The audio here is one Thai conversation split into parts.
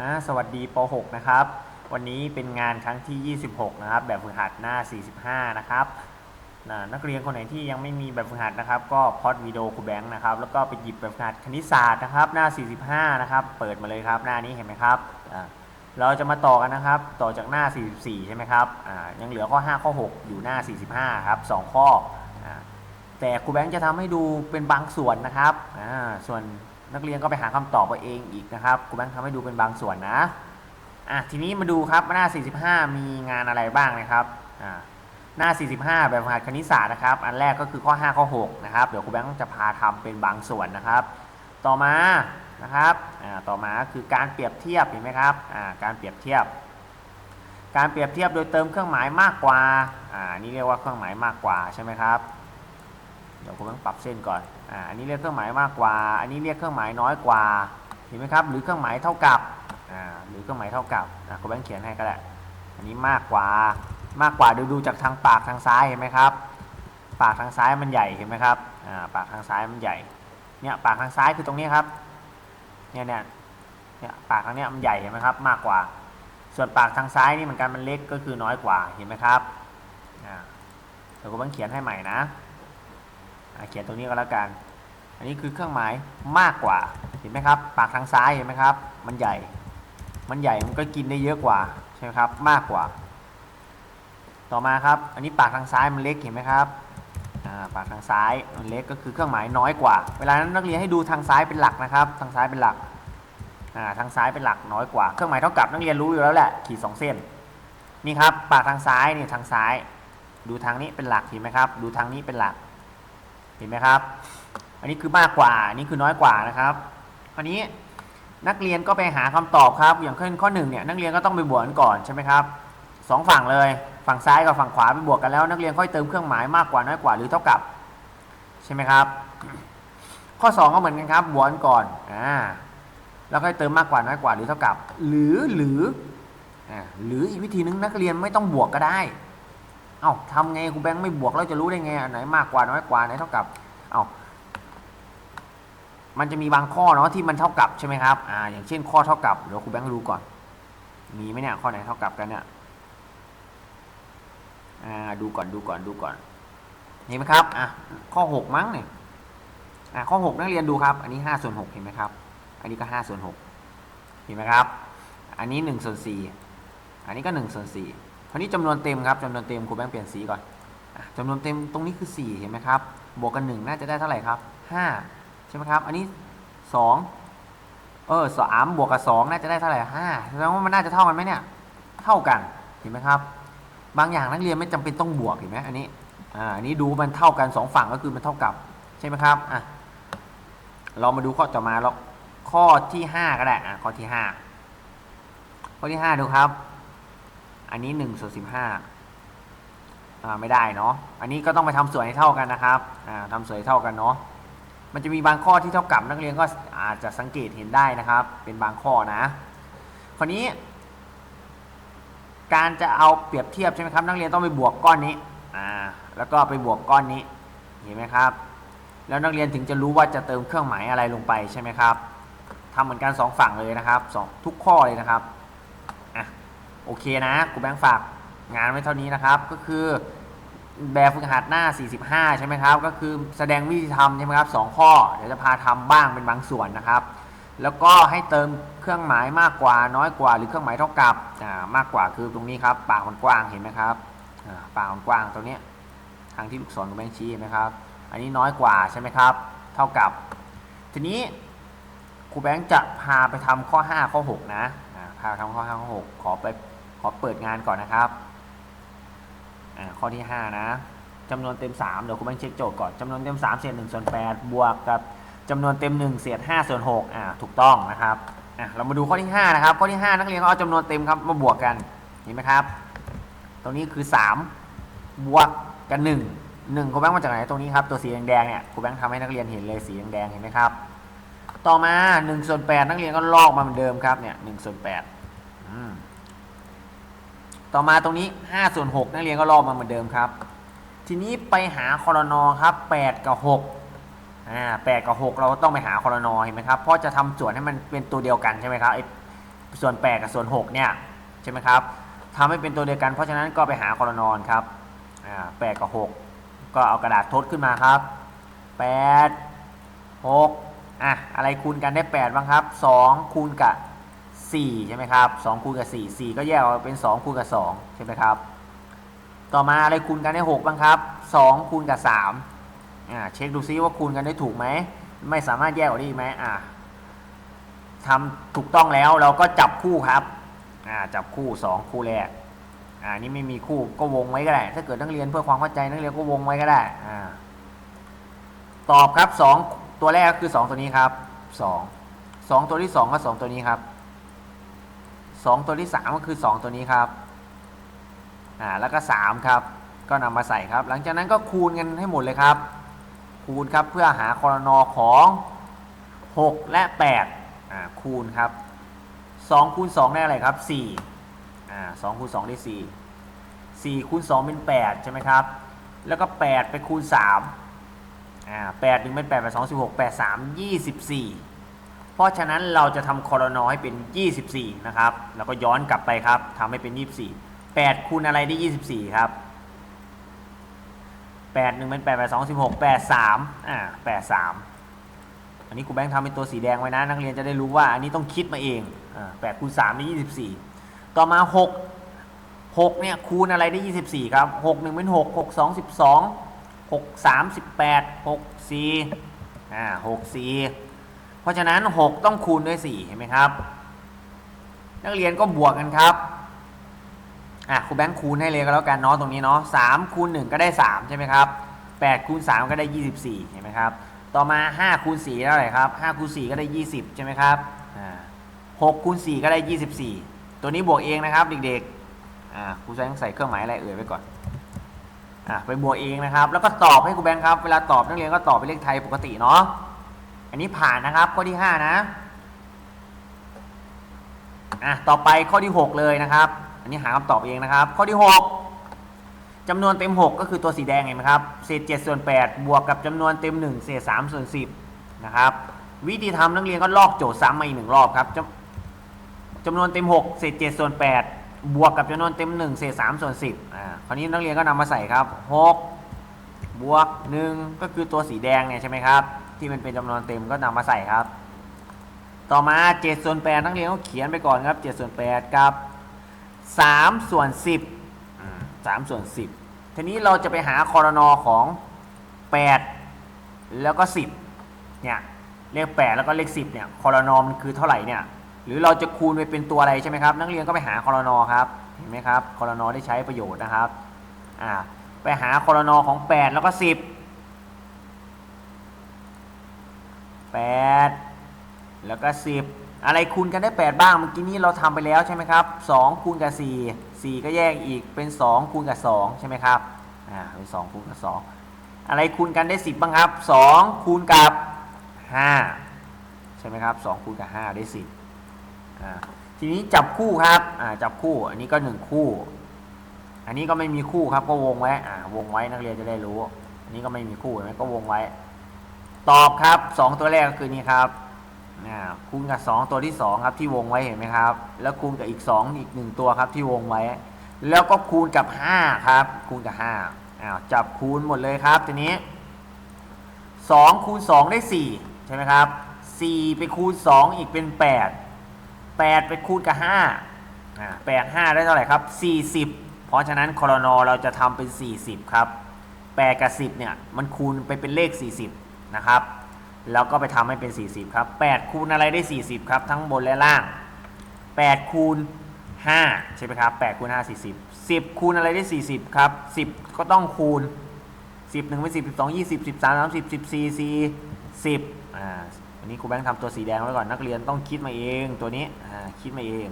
อ่าสวัสดีป .6 นะครับ วันนี้เป็นงานครั้งที่ 26 นะครับ แบบฝึกหัดหน้า 45 นะครับนะนักเรียนคนไหนที่ยังไม่มีแบบฝึกหัดนะครับ ก็พอดวิดีโอครูแบงค์นะครับ แล้วก็ไปหยิบแบบฝึกหัดคณิตศาสตร์นะครับ หน้า 45 นะครับ เปิดมาเลยครับ หน้านี้เห็นไหมครับอ่าเราจะมาต่อกันนะครับ ต่อจากหน้า 44 ใช่ไหมครับอ่ายังเหลือข้อ 5 ข้อ 6 อยู่หน้า 45 ครับ 2 ข้ออ่าแต่ครูแบงค์จะทำให้ดูเป็นบางส่วนนะครับอ่าส่วน นักเรียนก็ไปหาคำตอบเอาเองอีกนะครับครูแบงค์ทำให้ดูเป็นบางส่วนนะอะทีนี้มาดูครับหน้า 45 มีงานอะไรบ้างนะครับอ่าหน้า 45 แบบฝึกหัดคณิตศาสตร์นะครับ อันแรกก็คือข้อ 5 ข้อ 6 นะครับ เดี๋ยวครูแบงค์จะพาทำเป็นบางส่วนนะครับ ต่อมา นะครับ อ่า ต่อมาคือการเปรียบเทียบ เห็นไหมครับ อ่า การเปรียบเทียบ การเปรียบเทียบโดยเติมเครื่องหมายมากกว่า อ่า นี่เรียกว่าเครื่องหมายมากกว่าใช่ไหมครับ เดี๋ยวครูแบงปรับเส้นก่อนอ่าอันนี้เรียกเครื่องหมายมากกว่า อันนี้เรียกเครื่องหมายน้อยกว่าเห็นไหมครับ หรือเครื่องหมายเท่ากับอ่าหรือเครื่องหมายเท่ากับอะคุณแบงค์เขียนให้ก็ได้อันนี้มากกว่ามากกว่าดูดูจากทางปากทางซ้ายเห็นไหมครับ ปากทางซ้ายมันใหญ่เห็นไหมครับอ่าปากทางซ้ายมันใหญ่เนี่ยปากทางซ้ายคือตรงนี้ครับเนี่ยเนี่ยเนี่ยปากทางเนี้ยมันใหญ่เห็นไหมครับ มากกว่า ส่วนปากทางซ้ายนี่เหมือนกันมันเล็กก็คือน้อยกว่าเห็นไหมครับอ่าเดี๋ยวคุณแบงเขียนให้ใหม่นะ เขียนตรงนี้ก็แล้วกัน อันนี้คือเครื่องหมายมากกว่า เห็นไหมครับ ปากทางซ้ายเห็นไหมครับ มันใหญ่ มันใหญ่ มันก็กินได้เยอะกว่า ใช่ไหมครับ มากกว่า ต่อมาครับ อันนี้ปากทางซ้ายมันเล็กเห็นไหมครับปากทางซ้ายมันเล็กก็คือเครื่องหมายน้อยกว่า เวลานั้นนักเรียนให้ดูทางซ้ายเป็นหลักนะครับ ทางซ้ายเป็นหลักทางซ้ายเป็นหลักน้อยกว่า เครื่องหมายเท่ากับนักเรียนรู้อยู่แล้วแหละ ขีดสองเส้น นี่ครับ ปากทางซ้ายนี่ทางซ้าย ดูทางนี้เป็นหลักเห็นไหมครับ ดูทางนี้เป็นหลัก เห็นไหมครับ อันนี้คือมากกว่าอันนี้คือน้อยกว่านะครับอันนี้นักเรียนก็ไปหาคำตอบครับ อย่างเช่นข้อหนึ่งเนี่ยนักเรียนก็ต้องไปบวกกันก่อนใช่ไหมครับสองฝั่งเลยฝั่งซ้ายกับฝั่งขวาไปบวกกันแล้ว นักเรียนค่อยเติมเครื่องหมายมากกว่าน้อยกว่าหรือเท่ากับใช่ไหมครับ ข้อสองก็เหมือนกันครับบวกกันก่อนอ่าแล้วค่อยเติมมากกว่าน้อยกว่าหรือเท่ากับ หรือหรืออ่าหรืออีกวิธีนึงนักเรียนไม่ต้องบวกก็ได้ เอ้าทำไงครูแบงค์ไม่บวกเราจะรู้ได้ไงอันไหนมากกว่าน้อยกว่าไหนเท่ากับเอ้ามันจะมีบางข้อเนาะที่มันเท่ากับใช่ไหมครับอ่าอย่างเช่นข้อเท่ากับเดี๋ยวครูแบงค์ดูก่อน มีไหมเนี่ยข้อไหนเท่ากับกันเนี่ยอ่าดูก่อนดูก่อนดูก่อนเห็นไหมครับอะข้อหกมั้งเนี่ยอ่าข้อหกนักเรียนดูครับ อันนี้ห้าส่วนหกเห็นไหมครับ อันนี้ก็ห้าส่วนหกเห็นไหมครับ อันนี้หนึ่งส่วนสี่อันนี้ก็หนึ่งส่วนสี่ คราวนี้จำนวนเต็มครับจำนวนเต็มครูแบงค์เปลี่ยนสีก่อนจำนวนเต็มตรงนี้คือสี่เห็นไหมครับ บวกกันหนึ่งน่าจะได้เท่าไหร่ครับห้าใช่ไหมครับ อันนี้สองเออสามบวกกับสองน่าจะได้เท่าไหร่ห้าแสดงว่ามันน่าจะเท่ากันไหมเนี่ย เท่ากัน เห็นไหมครับ บางอย่างนักเรียนไม่จำเป็นต้องบวกเห็นไหมอันนี้ อ่า อันนี้ดูมันเท่ากันสองฝั่งก็คือมันเท่ากับ ใช่ไหมครับ อะ เรามาดูข้อต่อมาแล้วข้อที่ห้าก็ได้ อะ ข้อที่ห้าข้อที่ห้าดูครับ อันนี้หนึ่งส่วนสิบห้าอ่าไม่ได้เนาะอันนี้ก็ต้องไปทำส่วนให้เท่ากันนะครับอ่าทำส่วนให้เท่ากันเนาะมันจะมีบางข้อที่เท่ากับนักเรียนก็อาจจะสังเกตเห็นได้นะครับ เป็นบางข้อนะคราวนี้ การจะเอาเปรียบเทียบใช่ไหมครับ นักเรียนต้องไปบวกก้อนนี้อ่าแล้วก็ไปบวกก้อนนี้เห็นไหมครับ แล้วนักเรียนถึงจะรู้ว่าจะเติมเครื่องหมายอะไรลงไปใช่ไหมครับทำเหมือนกันสองฝั่งเลยนะครับสทุกข้อเลยนะครับ โอเคนะครูแบงค์ฝากงานไว้เท่านี้นะครับ ก็คือแบบฝึกหัดหน้า 45 ใช่ไหมครับ ก็คือแสดงวิธีทำใช่ไหมครับสองข้อ เดี๋ยวจะพาทำบ้างเป็นบางส่วนนะครับ แล้วก็ให้เติมเครื่องหมายมากกว่าน้อยกว่าหรือเครื่องหมายเท่ากับมากกว่าคือตรงนี้ครับปากมันกว้างเห็นไหมครับปากมันกว้างตรงนี้ทางที่ลูกศรของแบงค์ชี้เห็นไหมครับ อันนี้น้อยกว่าใช่ไหมครับ เท่ากับ ทีนี้ครูแบงค์จะพาไปทำข้อ 5 ข้อ 6 นะพาไปทำข้อ 5 ข้อ 6 ขอไป ขอเปิดงานก่อนนะครับอ่าข้อที่ 5 นะจำนวนเต็ม 3 เดี๋ยวครูแบงค์เช็คโจทย์ก่อนจำนวนเต็ม 3 เศษ1ส่วน8บวกกับจำนวนเต็ม 1 เศษ5ส่วน6อ่าถูกต้องนะครับอะเรามาดูข้อที่ 5 นะครับ ข้อที่ 5 นักเรียนก็เอาจำนวนเต็มครับมาบวกกันเห็นไหมครับ ตรงนี้คือ 3 บวกกัน 1 1ครูแบงค์มาจากไหนตรงนี้ครับตัวสีแดงๆเนี่ยครูแบงค์ทำให้นักเรียนเห็นเลยสีแดงๆเห็นไหมครับ ต่อมา1ส่วน8นักเรียนก็ลอกมาเหมือนเดิมครับเนี่ย1ส่วน8อืม ต่อมาตรงนี้5ส่วน6นักเรียนก็ลอกมาเหมือนเดิมครับ ทีนี้ไปหาคอรนอครับ 8 กับ6อ่า8กับ 6 เราก็ต้องไปหาคอรนอเห็นไหมครับเพราะจะทำส่วนให้มันเป็นตัวเดียวกันใช่ไหมครับไอ้ส่วน 8 กับส่วน 6 เนี่ยใช่ไหมครับทำให้เป็นตัวเดียวกัน เพราะฉะนั้นก็ไปหาคอรนอครับอ่าแปดกับ 6 ก็เอากระดาษทดขึ้นมาครับ 8 6อะอะไรคูณกันได้ 8 บ้างครับ 2 คูณกับ 4 ใช่ไหมครับ2คูณกับ 4 4 ก็แยกออกเป็น 2 คูณกับ 2 ใช่ไหมครับ ต่อมาอะไรคูณกันได้6บ้างครับ 2 คูณกับ3อ่าเช็คดูซิว่าคูณกันได้ถูกไหม ไม่สามารถแยกออกได้อีกไหมอ่าทำถูกต้องแล้วเราก็จับคู่ครับอ่าจับคู่ 2 คู่แรกอ่านี่ไม่มีคู่ก็วงไว้ก็ได้ ถ้าเกิดนักเรียนเพื่อความเข้าใจนักเรียนก็วงไว้ก็ได้อ่าตอบครับ 2 ตัวแรกก็คือ 2 ตัวนี้ครับ 2 2 ตัวที่ 2 ก็ 2 ตัวนี้ครับ 2 ตัวที่ 3 ก็คือ 2 ตัวนี้ครับอ่าแล้วก็ 3 ครับ ก็นำมาใส่ครับ หลังจากนั้นก็คูณกันให้หมดเลยครับ คูณครับเพื่อหาคอรนอของ 6 และ8อ่าคูณครับ2คูณ2ได้อะไรครับ4อ่า2คูณ2ได้ 4 4คูณ2เป็น 8 ใช่ไหมครับ แล้วก็ 8 ไปคูณ3อ่า8 1 เป็น 8 8 2 16 8 3 24เพ พราะฉะนั้นเราจะทำคอรนอให้เป็น 24 นะครับ แล้วก็ย้อนกลับไปครับทำให้เป็น 24 8คูณอะไรได้ 24 ครับ 8 1 เป็น 8 8 2 16 8 3อ่า8 3 อันนี้กูแบงค์ทำเป็นตัวสีแดงไว้นะ นักเรียนจะได้รู้ว่าอันนี้ต้องคิดมาเองอ่า8คูณ3ได้ 24 ต่อมา 6 6 เนี่ยคูณอะไรได้ 24 ครับ 6 1 เป็น 6 6 2 12 6 3 18 6 4อ่า6 4 เพราะฉะนั้นหกต้องคูณด้วยสี่เห็นไหมครับ นักเรียนก็บวกกันครับอะครูแบงค์คูณให้เลยก็แล้วกันเนาะตรงนี้เนาะสามคูณหนึ่งก็ได้สามใช่ไหมครับแปดคูณสามก็ได้ยี่สิบี่เห็นไหมครับต่อมาห้าคูณสี่เท่าไหร่ครับห้าคูณสี่ก็ได้ยี่สิบใช่ไหมครับอ่าหกคูณสี่ก็ได้ยี่สิบี่ตัวนี้บวกเองนะครับเด็กๆอ่าครูแบงค์ใส่เครื่องหมายอะไรเอ่ยไว้ก่อนอะไปบวกเองนะครับ แล้วก็ตอบให้ครูแบงค์ครับเวลาตอบนักเรียนก็ตอบเป็นเลขไทยปกติเนาะ อันนี้ผ่านนะครับข้อที่ห้านะอะต่อไปข้อที่หกเลยนะครับ อันนี้หาคำตอบเองนะครับ ข้อที่ 6จำนวนเต็ม 6 ก็คือตัวสีแดงเห็นไหมครับเศษ7ส่วน8บวกกับจำนวนเต็ม 1 เศษ3ส่วน10นะครับวิธีทำนักเรียนก็ลอกโจทย์ซ้ำมาอีกหนึ่งรอบครับจำจำนวนเต็ม 6 เศษ7ส่วน8บวกกับจำนวนเต็ม 1 เศษ3ส่วน10อ่าคราวนี้นักเรียนก็นำมาใส่ครับ 6 บวก 1 ก็คือตัวสีแดงเนี่ยใช่ไหมครับ ที่มันเป็นจำนวนเต็มก็นำมาใส่ครับ ต่อมา7ส่วน8นักเรียนก็เขียนไปก่อนครับ7ส่วน8กับสามส่วนสิบสามส่วนสิบทีนี้เราจะไปหาคอรนอของแปดแล้วก็สิบเนี่ยเลขแปดแล้วก็เลขสิบเนี่ยคอรนอมันคือเท่าไหร่เนี่ยหรือเราจะคูณไปเป็นตัวอะไรใช่ไหมครับ นักเรียนก็ไปหาคอรนอครับเห็นไหมครับคอรนอได้ใช้ประโยชน์นะครับอ่าไปหาคอรนอของแปดแล้วก็สิ บแปดแล้วก็สิบอะไรคูณกันได้ 8 บ้าง เมื่อกี้นี้เราทำไปแล้วใช่ไหมครับ2คูณกับ 4 4 ก็แยกอีกเป็น 2 คูณกับ 2 ใช่ไหมครับ อ่า เป็น 2 คูณกับ 2 อะไรคูณกันได้ 10 บ้างครับ 2 คูณกับ 5 ใช่ไหมครับ 2 คูณกับ 5 ได้ 10 อ่า ทีนี้จับคู่ครับ อ่า จับคู่ อันนี้ก็ 1 คู่ อันนี้ก็ไม่มีคู่ครับ ก็วงไว้ อ่า วงไว้นักเรียนจะได้รู้ อันนี้ก็ไม่มีคู่เห็นไหมก็วงไว้ ตอบครับ 2 ตัวแรกก็คือนี้ครับคูณกับ 2 ตัวที่ 2 ครับที่วงไว้เห็นไหมครับ แล้วคูณกับอีก 2 อีก 1 ตัวครับที่วงไว้ แล้วก็คูณกับ 5 ครับ คูณกับ5อ้าวจับคูณหมดเลยครับทีนี้ 2 คูณ 2 ได้ 4 ใช่ไหมครับ 4 ไปคูณ 2 อีกเป็น 8 8 ไปคูณกับ5อ่า8 5 ได้เท่าไหร่ครับ 40 เพราะฉะนั้นคอรนอเราจะทำเป็น 40 ครับ 8 กับ 10 เนี่ยมันคูณไปเป็นเลข 40 นะครับ แล้วก็ไปทำให้เป็น 40 ครับ 8 คูณอะไรได้ 40 ครับ ทั้งบนและล่าง 8 คูณ 5 ใช่ไหมครับ 8 คูณ 5 40 10 คูณอะไรได้ 40 ครับ 10 ก็ต้องคูณ 10 1เป็น10 12 20 13 30 14 4 10อ่าวันนี้ครูแบงค์ทำตัวสีแดงไว้ก่อนนักเรียนต้องคิดมาเองตัวนี้อ่าคิดมาเอง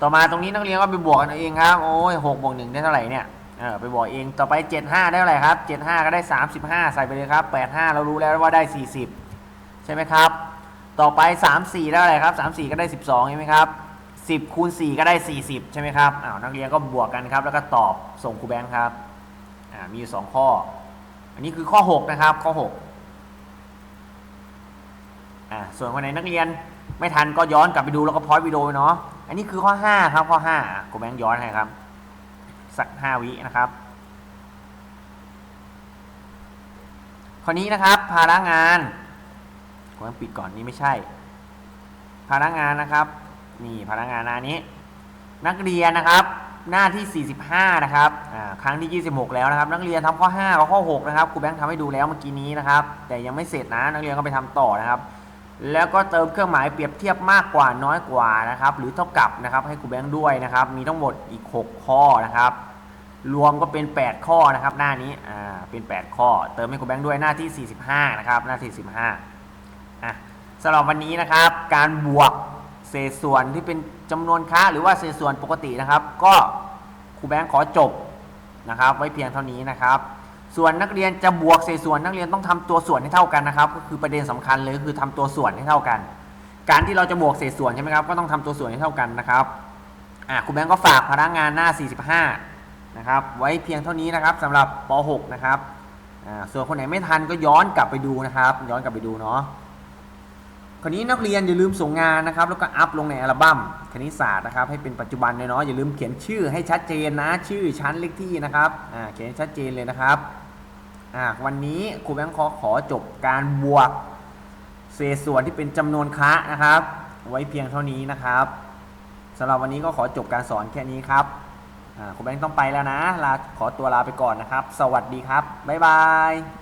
ต่อมาตรงนี้นักเรียนก็ไปบวกกันเอาเองครับ โอ้ย6บวก1ได้เท่าไหร่เนี่ย เออไปบอกเองต่อไป 75 ได้เท่าไหร่ครับ 75 ก็ได้ 35 ใส่ไปเลยครับ 85 เรารู้แล้วว่าได้ 40 ใช่ไหมครับ ต่อไป 34 ได้เท่าไหร่ครับ 34 ก็ได้ 12ใช่ไหมครับ 10คูณ4ก็ได้ 40 ใช่ไหมครับอ้าวนักเรียนก็บวกกันครับ แล้วก็ตอบส่งครูแบงค์ครับอ่ามีอยู่ 2 ข้อ อันนี้คือข้อ 6 นะครับ ข้อ6อ่าส่วนคนไหนนักเรียนไม่ทันก็ย้อนกลับไปดูแล้วก็พอยวิดีโอเนาะอันนี้คือข้อ 5 ครับข้อ5กูแบงค์ย้อนให้ครับ สัก 5 วินะครับข้อนี้นะครับ ภาระงานกูแบงค์ปิดก่อนนี่ไม่ใช่ ภาระงานนะครับ นี่ภาระงานหน้านี้ นักเรียนนะครับ หน้าที่ 45 นะครับครั้งที่ 26 แล้วนะครับ นักเรียนทำข้อ5กับข้อ 6 นะครับครูแบงค์ทำให้ดูแล้วเมื่อกี้นี้นะครับ แต่ยังไม่เสร็จนะนักเรียนก็ไปทำต่อนะครับแล้วก็เติมเครื่องหมายเปรียบเทียบมากกว่าน้อยกว่านะครับ หรือเท่ากับนะครับให้ครูแบงค์ด้วยนะครับ มีทั้งหมดอีก 6 ข้อนะครับ รวมก็เป็น 8 ข้อนะครับ หน้านี้อ่าเป็น 8 ข้อ เติมให้ครูแบงค์ด้วยหน้าที่ 45 นะครับ หน้าที่45อะสำหรับวันนี้นะครับ การบวกเศษส่วนที่เป็นจำนวนค่าหรือว่าเศษส่วนปกตินะครับ ก็ครูแบงค์ขอจบนะครับ ไว้เพียงเท่านี้นะครับ ส่วนนักเรียนจะบวกเศษส่วนนักเรียนต้องทำตัวส่วนให้เท่ากันนะครับ ก็คือประเด็นสำคัญเลยคือทำตัวส่วนให้เท่ากัน การที่เราจะบวกเศษส่วนใช่ไหมครับก็ต้องทำตัวส่วนให้เท่ากันนะครับอะครูแบงค์ก็ฝากพนักงานหน้า 45 นะครับ ไว้เพียงเท่านี้นะครับสำหรับป .6 นะครับส่วนคนไหนไม่ทันก็ย้อนกลับไปดูนะครับ ย้อนกลับไปดูเนาะคราวนี้นักเรียนอย่าลืมส่งงานนะครับ แล้วก็อัพลงในอัลบั้มคณิตศาสตร์นะครับ ให้เป็นปัจจุบันเลยเนาะอย่าลืมเขียนชื่อให้ชัดเจนนะ ชื่อชั้นเลขที่นะครับเขียนชัดเจนเลยนะครับวันนี้ครูแบงค์ขอขอจบการบวกเศษส่วนที่เป็นจำนวนคะนะครับ ไว้เพียงเท่านี้นะครับสำหรับวันนี้ก็ขอจบการสอนแค่นี้ครับ ครูแบงค์ต้องไปแล้วนะ ลาขอตัวลาไปก่อนนะครับ สวัสดีครับ บ๊ายบาย